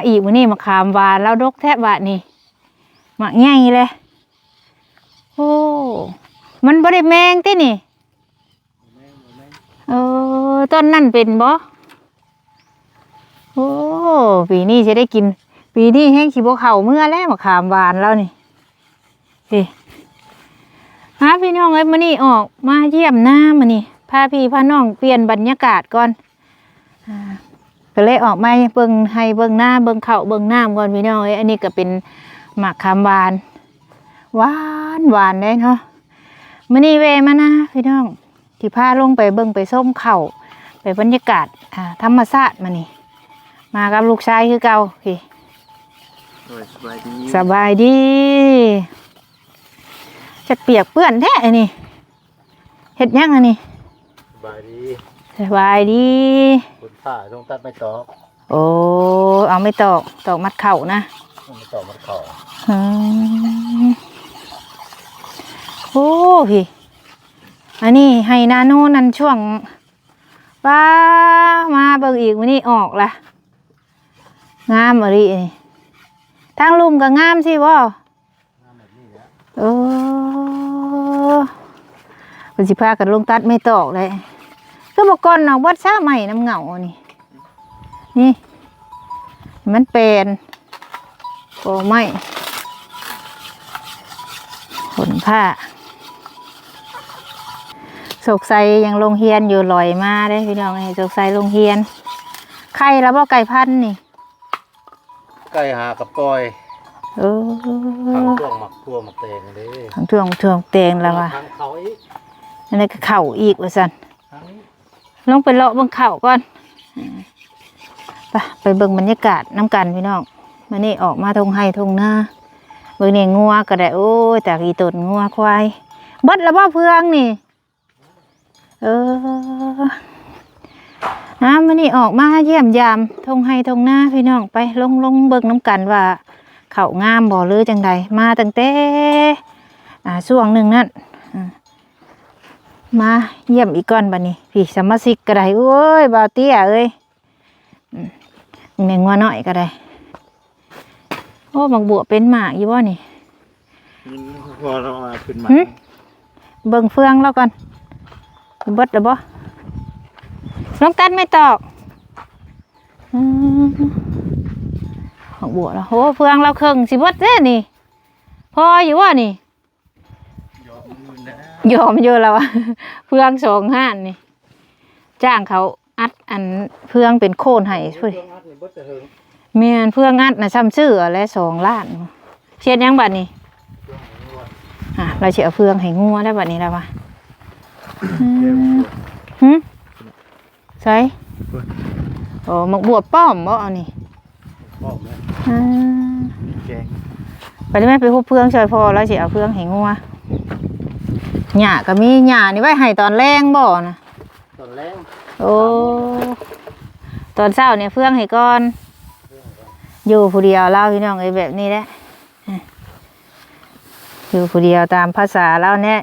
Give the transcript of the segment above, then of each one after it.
าอีกมื้อนี้มาขามหวานแล้วดกแทบบาดนี่หมักใหญ่เลยโอ้มันบ่ได้แมงตินี่เออต้นนั่นเป็นบ่โอ้ปีนี้จะได้กิน ปีนี้แห้งขี้บ่เข่าเมื่อแล้วมาขามหวานแล้วนี่สิพาพี่น้องเอ้ยมื้อนี้ออกมาเยี่ยมหน้ามื้อนี้พาพี่พาน้องเปลี่ยนบรรยากาศก่อนอ่า ก็เลยออกมาเบิ่งให้เบิ่งหน้าเบิ่งเขาเบิ่งน้ำก่อนพี่น้องเอ้ยอันนี้ก็เป็นหมากขามหวานหวานหวานเลยเนาะมื้อนี้เวมานะพี่น้องที่พาลงไปเบิ่งไปส้มเข่าไปบรรยากาศอ่าธรรมชาติมานี่มากับลูกชายคือเก่าพี่โดยสบายดีสบายดีจะเปียกเปื้อนแท้อันนี่เฮ็ดหยังอันนี้สบายดี สบายดีคุณป้าต้องตัดไม่ตอกโอ้เอาไม่ตอกตอกมัดเข่านะไม่ตอกมันเข่าอืมโอ้พี่อันนี้ให้นาโน่นั่นช่วงป้ามาเบิ่งอีกวันนี้ออกละงามอะไรนี่ทางลุมก็งามสิบ่โอ้เป็นสิพากันลงตัดไม่ตอกเลย ก็บอกก่อนเนาะวัดซ่าใหม่น้ำเหงาอันนี่ นี่ มันเป็นโอ้ไม่ขนผ้าโศกใสยังลงเฮียนอยู่ลอยมาได้พี่น้องไอ้โศกใสลงเฮียน ไข่แล้วบ่ไก่พันธุ์นี่ ไก่หากระปอยเออทางช่วงหมักพัวหมักเตงเลยทางท่วงท่วงเตงแล้วว่ะทางเขาอีกอันนี้ก็เข่าอีกว่าสันทางนี้ ลงไปเลาะเบิ่งเข่าก่อนไปไปเบิ่งบรรยากาศน้ำกันพี่น้องมานี่ออกมาทงไห้ทงหน้าเบิ่งนี่งัวก็ได้โอ้ยแต่อีตนงัวควายบดล้วบ่เพื่องนี่ เออนะมานี่ออกมาเยี่ยมยามทงไห้ทงหน้าพี่น้องไปลงลงเบิ่งน้ำกันว่าเขางามบ่หรือจังใดมาตั้งแต่อ่าช่วงหนึ่งนั่น มาเยี่ยมอีกก่อนบัดนี้ พี่สมาชิกก็ได้โอ้ยบ่าวเตี้ยเอ้ยอืมแมงว่าน้อยก็ได้ โอ้บางบัวเป็นหมากอยู่บ่นี่พอเรามาขึ้นมาหึเบิ่งเฟืองแล้วก่อนเบิดแล้วบ่น้องตันไม่ตอกอืมของบัวแล้วโหเฟืองเราเครื่องสิเบิดเด้นี่ พออยู่ว่านี่ยอมมือนะ ยอมเยอะแล้วอะเฟืองสองห้านนี่ จ้างเขาอัดอันเฟืองเป็นโคนให้ช่วยเครื่องอัดนี่เบิดแต่เฮิงเมียนเฟืองอัดนะซ้ำชื่อและสองล้านเชียดยังบัดนี้อะเราเสียเฟืองให้งัวได้บัดนี้แล้ววะอืมหึใส่โอ้หมักบวบป้อมบ่เอานี่บอกเลยอ่าแกงไปได้ไหมไปหุบเฟืองช่วยพอแล้วเสียเฟืองให้งัว หญ้าก็มีหญ้านี่ไว้ให้ตอนแรงบ่นะตอนแรกโอ้ตอนเช้าเนี่ยเฟืองให้ก่อน อยู่ผู้เดียวเล่าพี่น้องไอ้ยแบบนี้แหละอะอยู่ผู้เดียวตามภาษาเล่าเนี่ย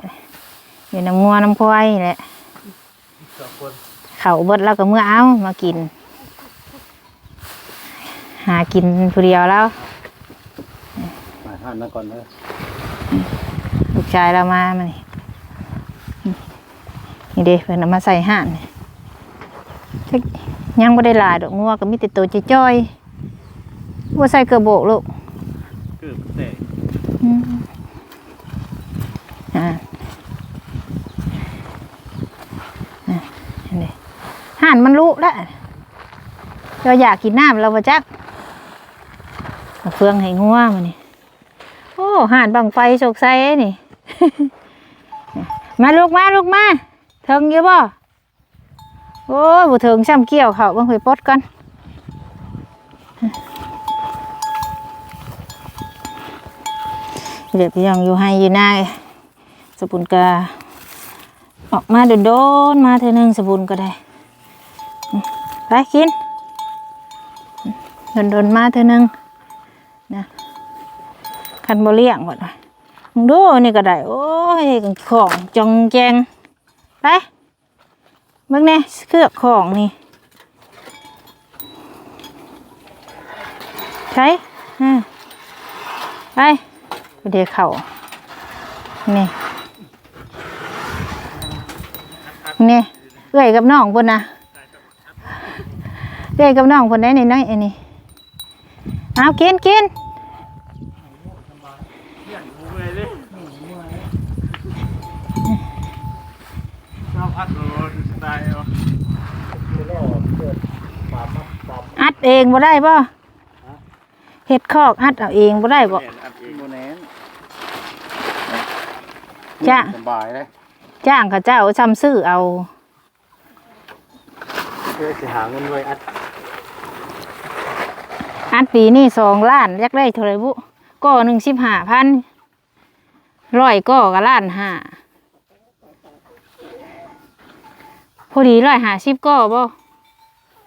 อยู่น้ำงัวน้ำควายนี่แหละสองคนเขาเบิดแล้วก็เมื่อเอามากิน หากินผู้เดียวแล้วมาหันมาก่อนเลยลูกชายเรามามานี่ นี่เด้เพิ่นเอามาใส่ห่านนี่จักยังไม่ได้หลายดอกงัวก็มีแต่ตัวจ้อยๆว่าใส่กระโบกลูกเกือบแตกอืมอ่าอะอันนี้ห่านมันรู้แล้วเราอยากกินน้ำเราประจักเอาเฟืองให้งัวมานี่โอ้ห่านบังไฟโศกไซนี่ มาลูกมาลูกมา เทิงอยู่บ่โอ้ยบ่เทิงซ้ำเกี่ยวเขาบังไปปลดก่อนเดี๋ยวพี่ยังอยู่ให้อยู่หน้าสปุนกาออกมาโดนๆมาเธอหนึ่งสปุนก็ได้ไปกินโดนๆมาเธอหนึ่งนะคันบ่เลี้ยงหมดเลยดูนี่ก็ได้ โอ้ยของจองแจง ไปเบิ่งแน่เครือกของนี่ใช่ไปเดี๋ยวเข่านี่นี่เอื้อยกับน้องคนนะเอื้อยกับน้องคนได้นี่น้อยอันนี้เอากินกิน ช อบพัดโรนสไตล์เอาคือแล้วเกิดปาบมาปาบอัดเองบ่ได้บ่เฮ็ดคอกอัดเอาเองบ่ได้บ่แหนอัดเองโมแนนจ้ะสบายเลยจ้างเขาเจ้าซ้ำซื้อเอาเพื่อจะหาเงินไว้อัดอันปีนี่สองล้านอยากได้เท่าไหรบุก็หนึ่งสิบห้าพันร้อยก็กับล้านห้า พอดีร้อยห้าสิบก็บ่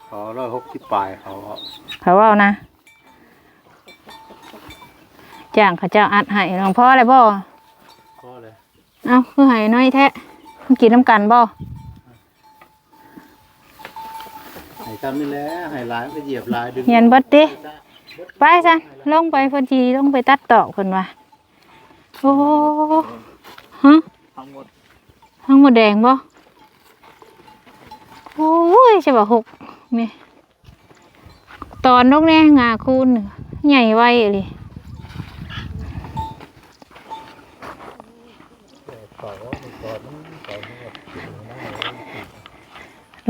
ขอร้อยหกสิบปลายเขาเอาเขาว่านะจ้างเขาเจ้าอัดให้หลวงพ่ออะไรบ่ก็เลยเอาคือให้น้อยแท้มันกินน้ำกันบ่ให้ทำนี่แหละให้ลายไปเหยียบลายดึงเฮียนเบิดดิไปซะลงไปเพิ่นทีลงไปตัดตอกเพิ่นว่าโอ้ฮะทั้งหมดทั้งหมดแดงบ่ โอ้ยใช่ป่ะหกนี่ตอนนกแน่งาคูณใหญ่ไวเลย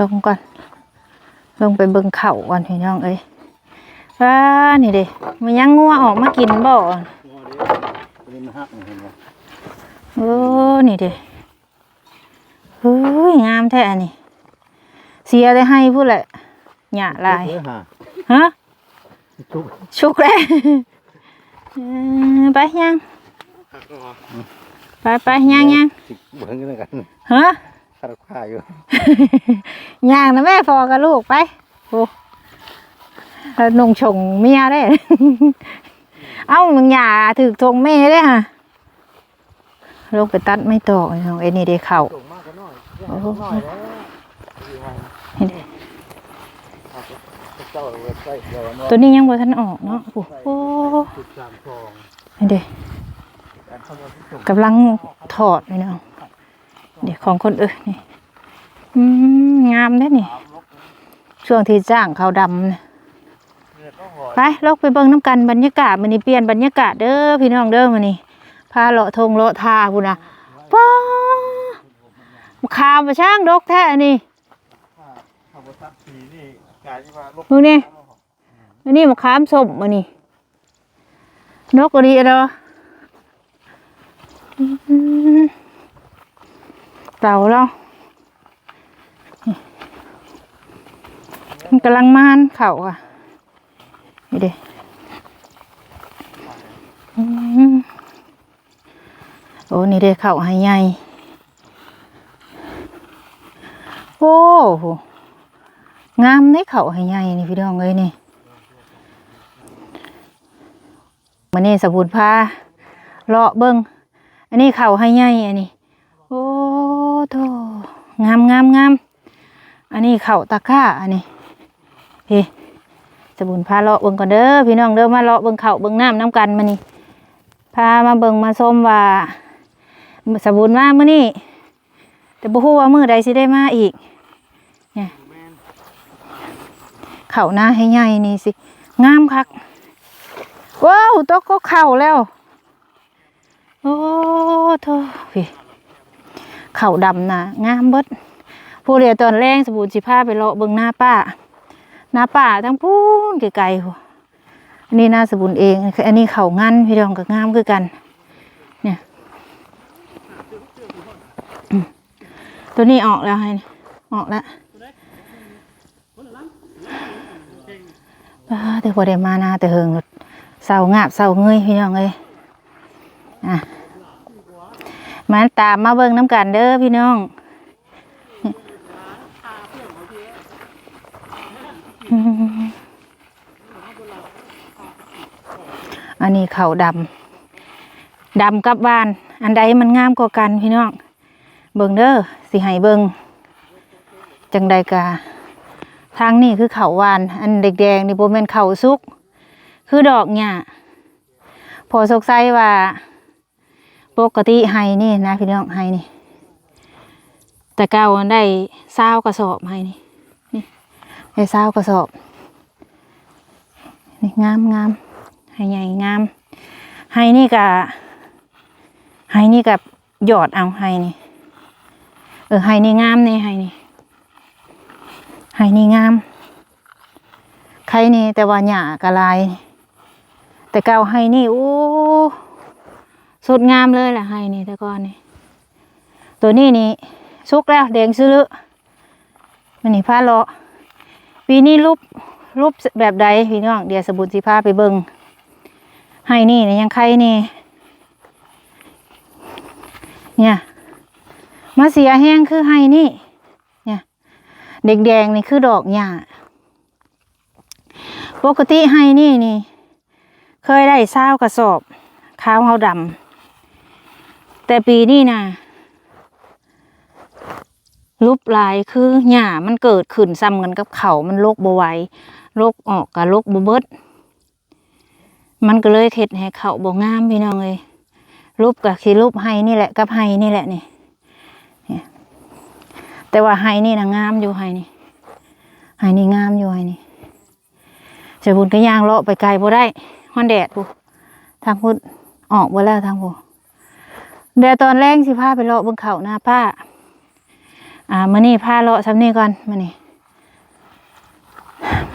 ลงก่อน ลงไปเบิ่งเข่าก่อนพี่น้องเอ้ยว้านี่เด้มันยังงัวออกมากินบ่อเด้ตัวนี้มันหักนี่เห็นไหมโอ้นี่เด้เฮ้ยงามแท้นนี้ เสียได้ให้พูดแหละหยาลายเออฮะฮะทุกชุกเลยเออไปยังไปไปยังยังสิเบิ่งกันกันฮะคาราคาอยู่ยังนะแม่พอกับลูกไปโอ้แล้วนุ่งชงเมียได้ เอ้ามึงอย่าถือทงแม่ได้ฮะลูกไปตัดไม่ตอกไอ้น้องไอ้นี่ได้เข่าส่งมากก็น้อยโอ้ นี่เด้เจ้าเว็บไซต์เดี๋ยวเนาะตัวนี้ยังบ่ทันออกเนาะโอ้โหจุดสามทองนี่เด้กกำลังถอดนี่เนาะเดี๋ยวของคนเอื่นนี่อืงามได้นี่ ช่วงที่จ้างเขาวดำนะไปลกไปเบิ่งน้ำกันบรรยากาศมันนี่เปลี่ยนบรรยากาศเด้อพี่น้องเด้อมันนี่พาเลาะทงเลาะทาพุ่นะป้าขามมาช่างดกแท้อันนี่ ขับรถทักสีนี่กลายที่ว่าลบ มึงนี่อันนี้มะขามส้มมันนี่นกอะไรเนาะอืมเต่าเรานี่มันกำลังมานเข่าอะนี่เด้อืมโอ้นี่เด้เข่าให้ใหญ่โอ้โห งามได้เขาให้ใหญ่นี่พี่น้องเอ้ยนี่มันนี่สบูนพาเลาะเบิงอันนี้เขาให้ใหญ่อันนี้ โอ้โธ่งามงามงามอันนี้เขาตะก้าอันนี้เฮ้สบูนพาเลาะเบิงก่อนเด้อพี่น้องเด้อมาเลาะเบิงเขาเบิงน้ำน้ำกันมานี่พามาเบิงมาส้มว่าสบูนมาเมื่อนี้แต่บ่ฮู้ว่ามื้อใดสิได้มาอีก เข่าหน้าให้ใหญ่นี่สิ งามคัก ว้าวตกก็เข่าแล้ว โอ้โธ่พี่เข่าดำนะงามเบิดผู้เรียตอนแรงสบู่สิพาไปเลาะเบิ่งหน้าป้า หน้าป้าทั้งพูนไกลๆหัวอันนี้หน้าสบู่เอง อันนี้เข่างันพี่รองกับงามคือกัน เนี่ย ตัวนี้ออกแล้วให้ออกแล้ว อ่าแต่พอได้มานาแต่เฮิงเศร้างาบเศร้าเงยพี่น้องเอ้ยอะมาตามมาเบิ่งน้ำกันเด้อพี่น้องอันนี้เขาดำดำกับบาน อันใดมันงามกว่ากันพี่น้อง เบิ่งเด้อสิให้เบิ่งจังใดกา ทางนี่คือเขาวาน อันแดงๆนี่โบแมนเขาสุก คือดอกหญ้าพอสกไซว่า ปกติไฮนี่นะพี่น้องไฮนี่ แต่เก่ามันได้เศร้ากระสอบไฮนี่นี่ได้เศร้ากระสอบนี่งามงามไฮใหญ่งามไฮนี่กับไฮนี่กับหยอดเอาไฮนี่ เออไฮนี่งามเนี่ไฮนี่ ไฮนี่งามใครนี่แต่ว่าหญ้ากะลาย แต่เก่าไฮนี่โอ้สุดงามเลยแหละไฮนี่แต่ก่อนนี่ ตัวนี้นี่สุกแล้วแดงซื้อมันนี่ผ้าเลาะปีนี้รูปรูปแบบใดพี่น้องเดี๋ยวสบุญสิพาไปเบิงไฮนี่นี่ยังใครนี่ เนี่ย มาเสียแห้งคือไฮนี่เนี่ แดงๆนี่คือดอกหญ้าปกติไฮนี่นี่ เคยได้เศร้ากระสอบข้าวเฮาดำแต่ปีนี้นะรูปลายคือหญ้ามันเกิดขึ้นซ้ำกันกับเขามันโรคบไหวโรคออกกับโรคบเบิด มันก็เลยเข็ดให้เขาบ่งามพี่น้องเลยรูปกับคือรูปไฮนี่แหละกับไฮนี่แหละนี่ แต่ว่าไฮนี่นะงามอยู่ไฮนี่ไฮนี่งามอยู่ไฮนี่เจะบุญก็ย่างเลาะไปไกลบ่ได้ฮอนแดดผู้ทางพุทธออกบ่แล้วทางผู้เดี๋ยวตอนแรกสิพาไปเลาะบนเขาหน้าป้า อ่ามื้อนี้พาเลาะซ้ำนี้ก่อนมื้อนี้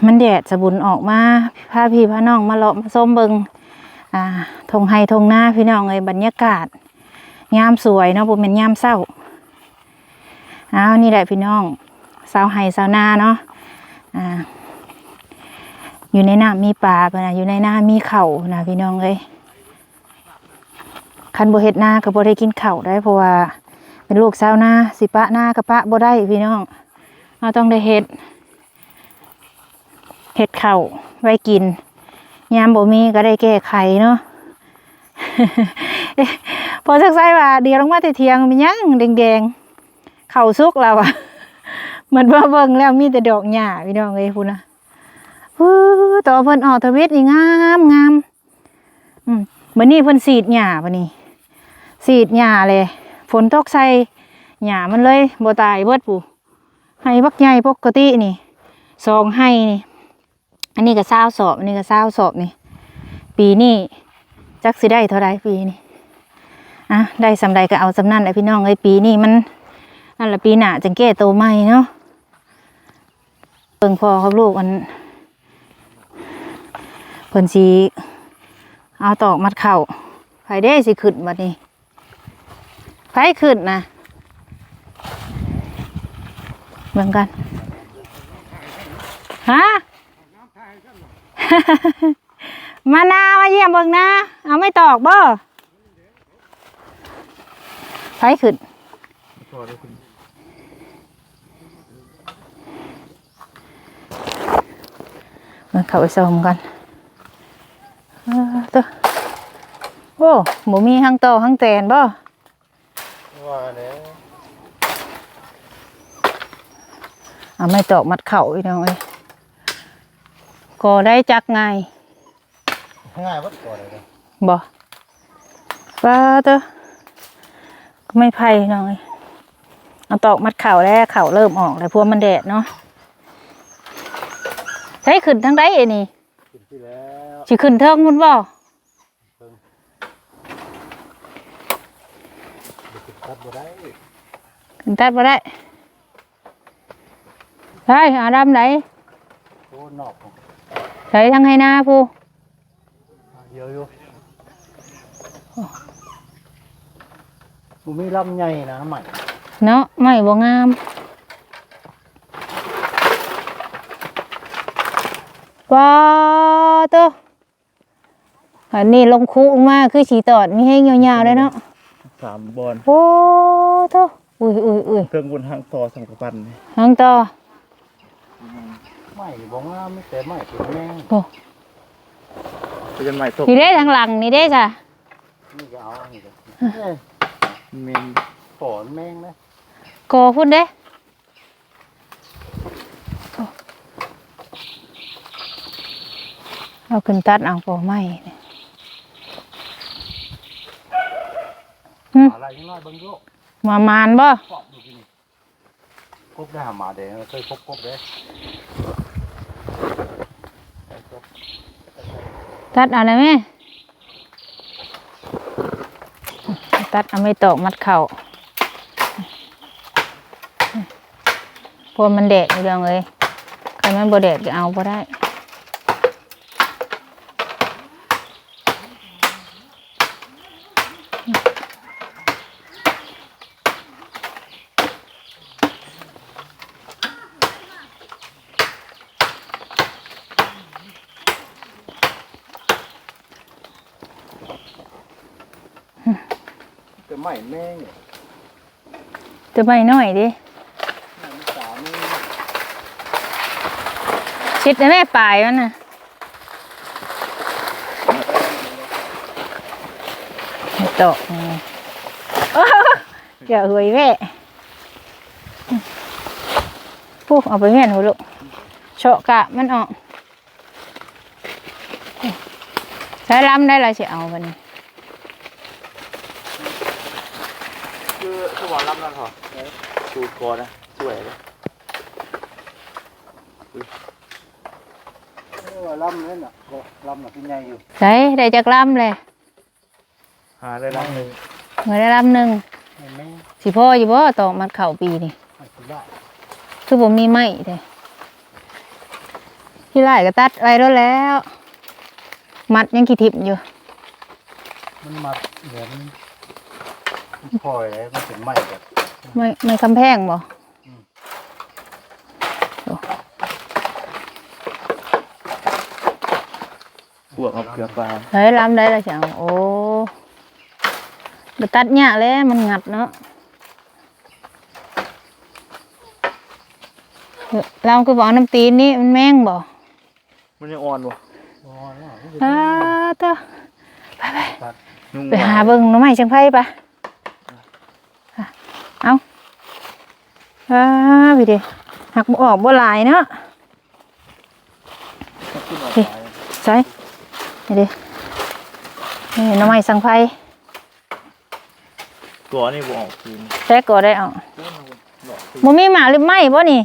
มันแดดสบุญออกมาพาพี่พาน้องมาเลาะมาส้มเบิงอ่าทงไฮทงหน้าพี่น้องเอ้ยบรรยากาศงามสวยเนาะบ่แม่นยามเศร้า อ้าวนี่แหละพี่น้องสาวไฮสาวนาเนาะอ่าอยู่ในน้ำมีปลาปนะอยู่ในน้ำมีเข่านะพี่น้องเลยคันบเฮ็ดนาก็บ่ได้กินเข้าได้เพราะว่าเป็นลูกสาวนาสิปะนาก็ปะบได้พี่น้องเราต้องได้เฮ็ดเฮ็ดเข้าไว้กินยามบ่มีก็ได้แก้ไขเนาะพอสักไสว่าเดี๋ยวลงมาแต่เทียงมันยังแดงๆ เข้าวสุกแล้วอะเหมือนว่าเบิ่งแล้วมีแต่ดอกหญ้าพี่น้องเอ้ยพุ่นนะต่อเพิ่นออกทวิตนี่งามงามอืมมื้อนี้เพิ่นสีดหญ้าบัดนี้สีดหญ้าเลย ฝนตกใส่หญ้ามันเลยบ่ตายเบิดปู่ให้บักใหญ่ปกตินี่สองให้นี่ อันนี้ก็20สอบอันนี้ก็20สอบนี่ ปีนี้จักสิได้เท่าใดปีนี้อะได้สำใดก็เอาสำนั้นแหละพี่น้องเอ้ยปีนี้มัน นั่นละปีหน้าจังแก้โตวใหม่เนาะเบิ่งพอครับลูกอันเพิ่นสิเอาตอกมัดเข่าไผได้สิขึ้นบัดนี้ไผขึ้นนะเบิ่งกันฮะมานามาเยี่ยมเบิ่งนะ เอาไม่ตอกบ่ไผขึ้น พอได้คุณ มันเข้าไปส่งกันเออตัวโอ้หมูมีหังโตหังแตนบ่ว่าแล้วเอาไม่ตอกมัดเข่าอีกน้องเอ้ยก็ได้จักไงายง่ายวัดก่อนเลยนะบ่ป้าเตอไม่ไผ่น้องเอ้ยเอาตอกมัดเข่าแล้วเข่าเริ่มออกแล้วพวกมันแดดเนาะ ใช้ขึ้นทั้งได้เอนี่กินที่แล้วสิขึ้นเทิงมุนบ่ตัดบ่ได้ขึ้นตัดบ่ได้ใช่อาดำไหนโอ้นอกของใช้ทั้งให้หน้าผู้เดียวอยู่มันมีลำใหญ่นะใหม่เนาะไม่บ่งาม ว้าเตออันนี้ลงคุลงมาคือฉีตอดมีให้ยาวๆเลยเนาะสามบอลโอ้เตออุ้ยอุ้ยอุ้ยเครื่องบนทางต่อสังกปันนี่หางต่อไม่บอกว่าไม่แต่ไม่เป็นแม่งโอ้เป็นใหม่ตกนี่ได้ทางหลังนี่ได้จ้ะนี่ก็เอาอันนี้ก็เมนฝอนแม่งนะโกพุ่นเด้ เอาขึ้นตัดเอาพอไหมเนี่ยอะไรยังน้อยเบิ่งโยกมามานบ่ปอบอยู่ที่นี่กบได้หามาเด้เคยพบกบเด้ตัดเอาเลยไหมตัดเอาไม่ตอกมัดเข่าพวกมันแดดอยู่เรื่องเลยใครมันบ่แดดก็เอาบ่ได้ ไม่แม่งจะไม่น้อยดิสามชิดในแม่ปลายมันน่ะไม่ตอกนี่อย่าเฮยแม่พูเอาไปแม่นหัวลูกเฉาะกะมันออกใช้ล้ำได้ละสิเอาบัดนี้ คื อสวรรค์รับนั่นเหรอดูกอนะสวยเลยลำนี่น่ะก็ลำน่ะเป็นไงอยู่ใช้ได้จากลำเลยหาได้ลำหนึ่งเงินได้ลำหนึ่งแม่สิพ่ออยู่บ่ตอกมัดเข่าปีนี่ไม่ได้คือผมมีไม้เด้ที่ไร่ก็ตัดไว้แล้วแล้ว มัดยังขี้ทิพย์อยู่ มันมาเหมือน พลอยเลยมันเป็นไม้แบบไม่ไม่คำแพงบ่พวกเขาเกลือปลาเฮ้ยลำได้แล้วจังโอ้เดี๋ยวตัดเนี่ยเลยมันงัดเนาะเฮ้ยลำคือบอกน้ำตีนนี่มันแม่งบ่มันยังอ่อนวะอ้าเต้อนุ่งไปหาเบิ่งหน้ำไม้จังไพ่ปะเอา อ้าไปดิหักบ่ออกบ่หลายเนาะขึ้นออกนี่ไปใช่นี่ดินี่หน้ำไม้สังไพ่ตัวนี่บออกคืนแท้ก็ได้เอาหลอกคืนบ่มีหมาหรือไม่บ่นี่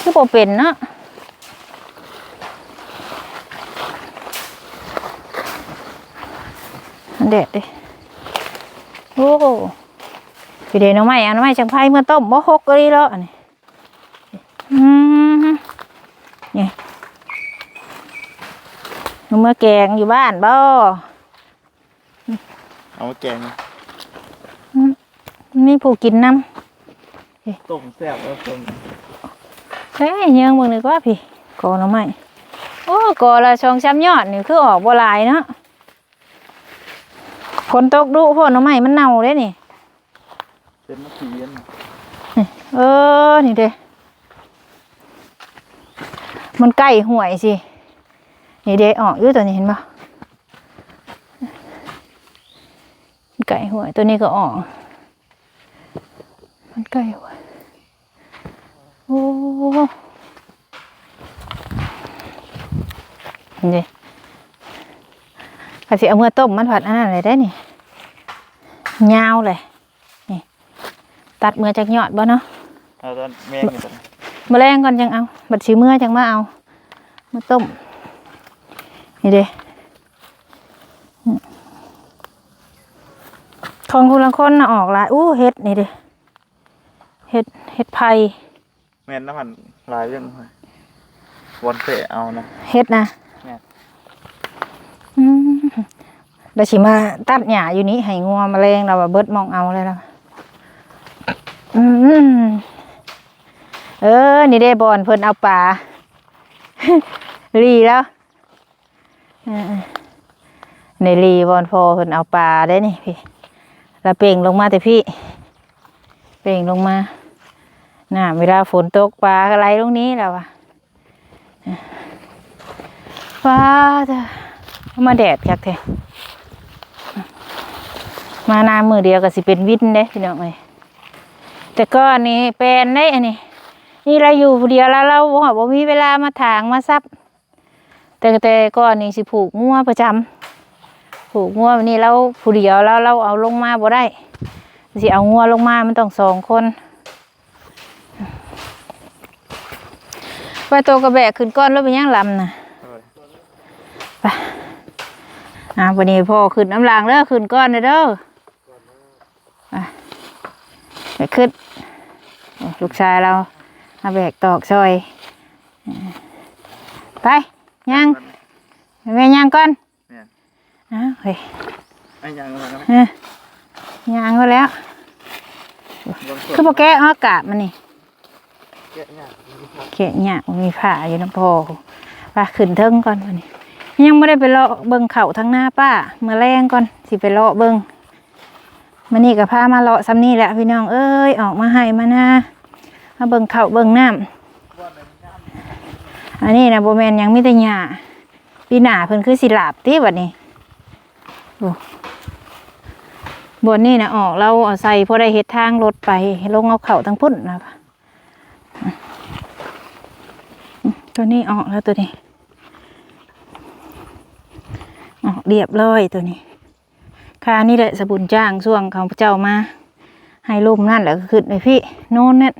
คือบ่เป็นเนาะอันเด็ดดิโอ้ พี่เดหน้องไม้เอาหน้องไม้จังไพ่เมื่อต้มบ่หกก็ดีแล้วอันนี้อืมนี่เอามื่อแกงอยู่บ้านบ่เอามาแกงมีผู้กินน้ต้มแซ่บแล้วต้มำเฮ้ยยังมึงนึกว่าพี่กอหน้องไม้โอ้กอละชองช้ำยอดนี่คือออกบ่หลายเนาะฝนตกดุพวกหน้องไม้มันเน่าเด้นี่ เป็นมะเขือเออ นี่เด้มันใกล้ห่วยสิ นี่เด้ออกอยู่ตัวนี้เห็นปะมันใกล้ห่วยตัวนี้ก็ออก มันใกล้ห่วยโอ้นี่อาสิเอาเมื่อต้มมันผัดอันนั้นเลยได้นี่ยาวเลย ตัดเมื่อจากยอดบ่เนาะเอาตอนแม่งอยู่ตอนมาแรงก่อนจังเอาบัดชีเมื่อจังมาเอา มาต้ม นี่เด้อืมของคุณละคนน่ะออกหลายอู้เฮ็ดนี่เด้เฮ็ดเฮ็ดไผ่แม่นน้ำมันลายเรื่องวันเตะเอานะเฮ็ดนะแม่นอืมแล้วสิมาตัดหญ้าอยู่นี้ให้งัวแมาแรงเราว่าเบิดมองเอาเลยนะ อืมเออ นี่ได้บอนเพิ่นเอาปลาลีแล้วในลีบอนพอเพิ่นเอาปลาได้นี่พี่ล้วเป่งลงมาแต่พี่ เป่งลงมาน่ะเวลาฝนตกปลาอะไรตรงนี้แล้วอะว้าเถอะมาแดดคักแท้มาหน้ามือเดียวก็สิเป็นวินเด้พี่น้องเอ้ย แต่ก็อันนี้เป็นได้อันนี้นี่เราอยู่เดียวแล้วเราบ่บ่มีเวลามาถางมาซับ แต่แต่ก่อนนี่สิผูกงัวประจำผูกงัววันนี้เราผู้เดียวแล้วเราเอาลงมาบ่ได้สิเอางัวลงมามันต้องสองคนไปตัวกระแบกขึ้นก้อนแล้วไปย่างลำนะไปอ่าวันนี้พ่อขึ้นน้ำลางเด้อขึ้นก้อนเด้อเด้อ ไปขึ้นโอ้ลูกชายเรามาแบกตอกซอย ไปย่างแม่ย่างก่อนเนี่ยอ้าวเฮ้ยไอ้ยังไงนะเอ้ยย่างก็แล้ว คือโปแกะอากาศมันนี่แกะเนี่ยเขียเนี่ยมีผ้าอยู่น้ำพอไปขึ้นเทิงก่อนวันนี้ยังไม่ได้ไปเลาะเบิงเขาทั้งหน้าป้าเมื่อแรงก่อนสิไปเลาะเบิง มานี่กับพามาเลาะซ้ำนี่แหละพี่น้องเอ้ยออกมาให้มานะมาเบิ่งเขาเบิ่งน้ำอันนี้นะโบแมนยังไม่แต่หญ้าปีหน้าเพิ่นคือสิลาบตีบัดนี้โบนนี่นะออกเราเอาใส่พอได้เฮ็ดทางรถไปลงเอาเข่าทั้งพุ่นนะตัวนี้ออกแล้วตัวนี้ ออกเรียบร้อยตัวนี้ ค่านี่แหละสบุญจ้างช่วงเขาเจ้ามา ให้ลุ่มนั่นแหละขึ้นไปพี่โน่นเนี่ย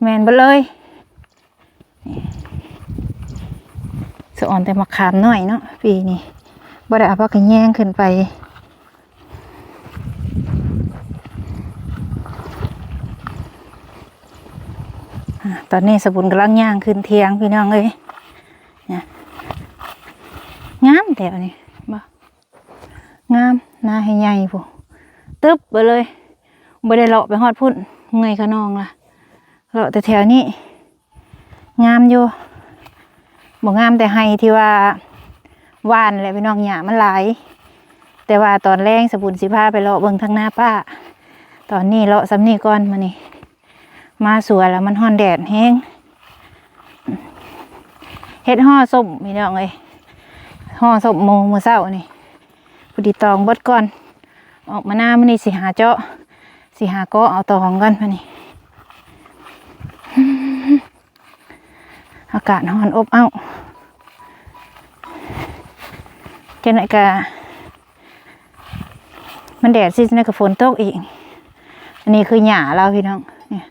แมนไปเลยนี่สะอ่อนแต่มาขามหน่อยเนาะปีนี้บ่ได้เอาพักกันแย่งขึ้นไปตอนนี้สบุญกำลังย่างขึ้นเทียงพี่น้องเอ้ยงามแต่อันนี้บ่ งามหน้าให้ใหญ่ผู้ตึ๊บไปเลยบ่ได้เลาะไปฮอดพุ่นเมื่อยขนองล่ะเลาะแต่แถวนี้ งามอยู่บ่งามแต่ให้ที่ว่าว่านแหละพี่น้องหญ้ามันหลาย แต่ว่าตอนแรงสบุญสิพาไปเลาะเบิ่งทางหน้าป้า ตอนนี้เลาะซ้ำนี่ก่อนมานี่มาสวยแล้วมันฮ้อนแดดแห้งเฮ็ดห่อส้มพี่น้องเอ้ยห่อศพโมมือเศร้านี่ พอดีตองบดก่อน ออกมาหน้ามันนี่สิหาเจาะสิหาก็เอาตองกันมานี่อากาศร้อนอบอ้าวจะไหนกะมันแดดสิจะไหนกะฝนตกอีก อันนี้คือหญ้าเราพี่น้องเนี่ย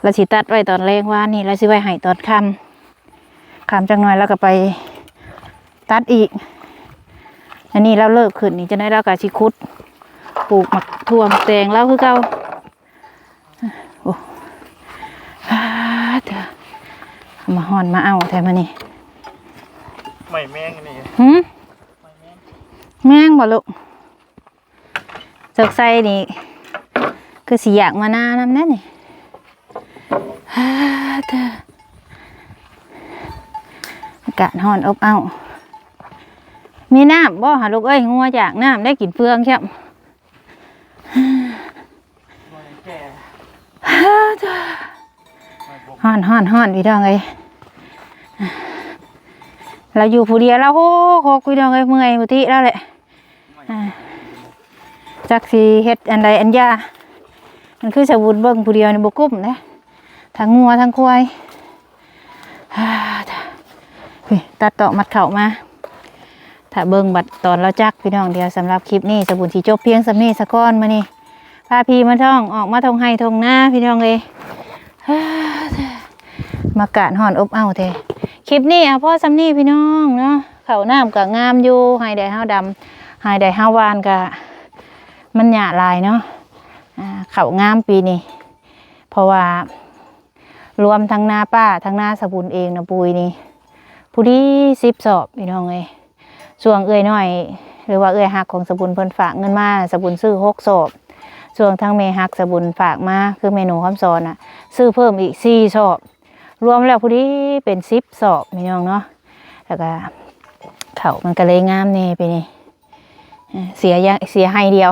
เราสิตัดไว้ตอนแรงว่านี่เราสิไว้ให้ตอนค่ำค่ำจังหน่อยแล้วก็ไปตัดอีก อันนี้เราเลิกขึ้นนี่จะได้เรากะชิคุด ปลูกหมักทั่วหมักแตงแล้วคือเก่าโอ้อ่าเถอะเอามาห่อนมาเอาแทนมานี่ไม่แม่งนี่หืมแม่งบ่ลูกเจิกไส้นี่คือสีอยากมาหน้านำแน่นี่อ่าเถอะอากาศห่อนอบอ้าว มีน้ำบ่หาลูกเอ้ยงัวจากน้ำได้กินเฟืองใช่ไหมแก่ห่อนห่อนห่อนพี่น้องเอ้ยเราอยู่ผู้เดียวแล้วโหโคกพี่น้องเอ้ยเมื่อยพุทิแล้วแหละอ่าจักสีเฮ็ดอันใดอันยามันคือสบุญเบิ่งผู้เดียวในบกุ้มนะทั้งงัวทั้งควายอ่าเฮ้ยตัดต่อมัดเข่ามา ถ้าเบิ่งบัดตอนเราจักพี่น้องเดียวสำหรับคลิปนี้สบุญสีจบเพียงสำนี้สะก้อนมานี่พาพีมาท่องออกมาทงไห้ทงหน้าพี่น้องเลยมากาดห่อนอบเอาเทคลิปนี้อะพ่อสำนี่พี่น้องเนาะเขาน้ำกับงามอยู่ไฮได้ห้าดำไฮได้ห้าวานกะมันหยาลายเนาะเขางามปีนี้เพราะว่ารวมทั้งหน้าป้าทั้งหน้าสบุญเองนะปุยนี่ผู้ที่สิบสอบพี่น้องเลย ส่วงเอ้ยน้อย หรือว่าเอ้ยหักของสบุญเพิ่นฝากเงินมาสบุญซื้อหกสอบส่วนทั้งเมหักสบุญฝากมาคือเมนูคำสอนอะ ซื้อเพิ่มอีกสี่สอบรวมแล้วพอดีเป็นสิบสอบพี่น้องเนาะแล้วก็เขามันก็เลยงามเน่ไปนี่เอ่อเสียยังเสียให้เดียว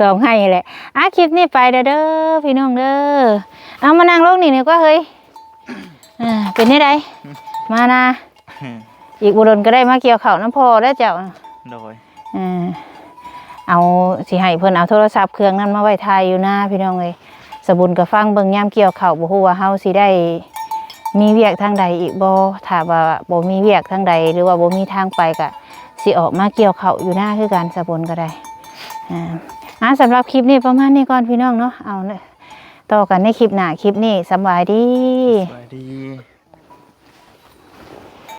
สองให้แหละอะคลิปนี้ไปเด้อพี่น้องเด้อเอามานั่งลงนี่นี่ก็เฮ้ยเป็นนี่ไดมานะ อีกบุรุษก็ได้มาเกี่ยวเข่าวน้ำพอได้วเจ้าโดยเออเอาสิให้เพิ่นเอาโทรศัพท์เครื่องนั้นมาไว้ทายอยู่หน้าพี่น้องเลยสบุญกับฟังเบิ่งยามเกี่ยวเข่าวบ่ฮู้ว่าเฮาสิได้ มีเวียกทางใดอีกบ่ถ้าว่าบ่มีเวียกทางใด หรือว่าบ่มีทางไปก็สิออกมาเกี่ยวข้าวอยู่หน้าคือกันสะบนก็ได้อ่าอะสำหรับคลิปนี้ประมาณนี้ก่อนพี่น้องเนาะเอาเนอะต่อกันในคลิปหน้าคลิปนี้สำบายดีสวัสดี